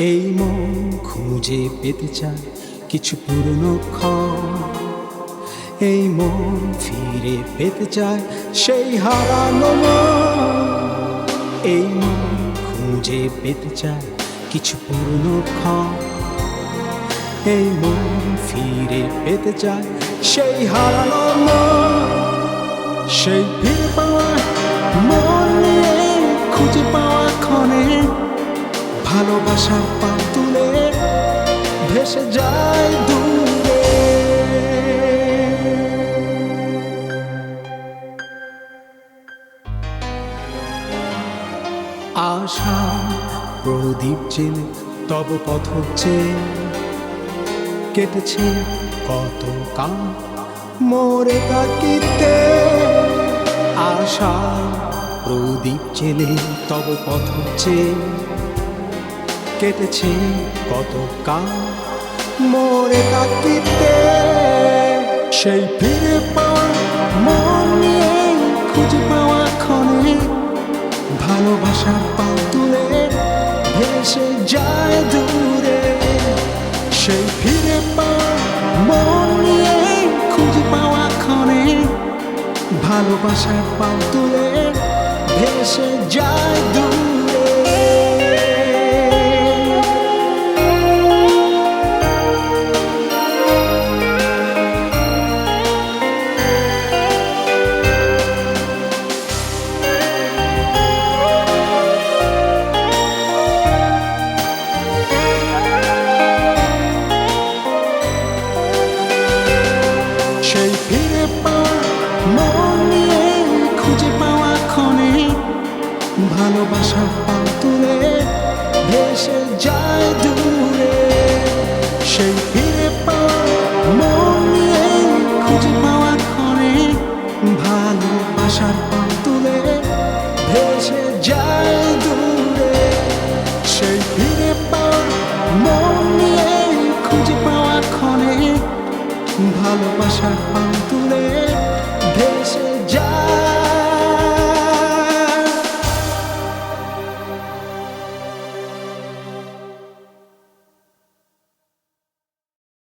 এই মন খুঁজে পেতে চায় কিছু পুরনো এই মন ফিরে পেতে চায় সেই হারানো এই মন খুঁজে পেতে চায় কিছু পুরনো এই মন ফিরে পেতে চায় সেই হারানো সেই ফিরে পাওয়া ভালোবাসার পা তুলে ভেসে যায় দূরে। আশা প্রদীপ জেলে তব পথ চেয়ে কেটেছে কত কাল মোরে তাকিতে আশা প্রদীপ জেলে তব পথ চেয়ে কেটেছে কত কাল। মোরে তাকিতে সেই ফিরে পাওয়া মন নিয়ে খুঁজে পাওয়া ক্ষণে ভালোবাসার পা তুলে ভেসে যায় দূরে। সেই ফিরে পাওয়া মন নিয়ে খুঁজে পাওয়া ক্ষণে ভালোবাসার পা তুলে ভেসে যায় ভালোবাসার পা তুলে ভেসে যায় দূরে। সেই ফিরে পাওয়া মন খুঁজে পাওয়া ক্ষণে ভালোবাসার তুলে ভেসে যায় দূরে। সেই ফিরে পাওয়া মন খুঁজে পাওয়া ক্ষণে ভালোবাসার পা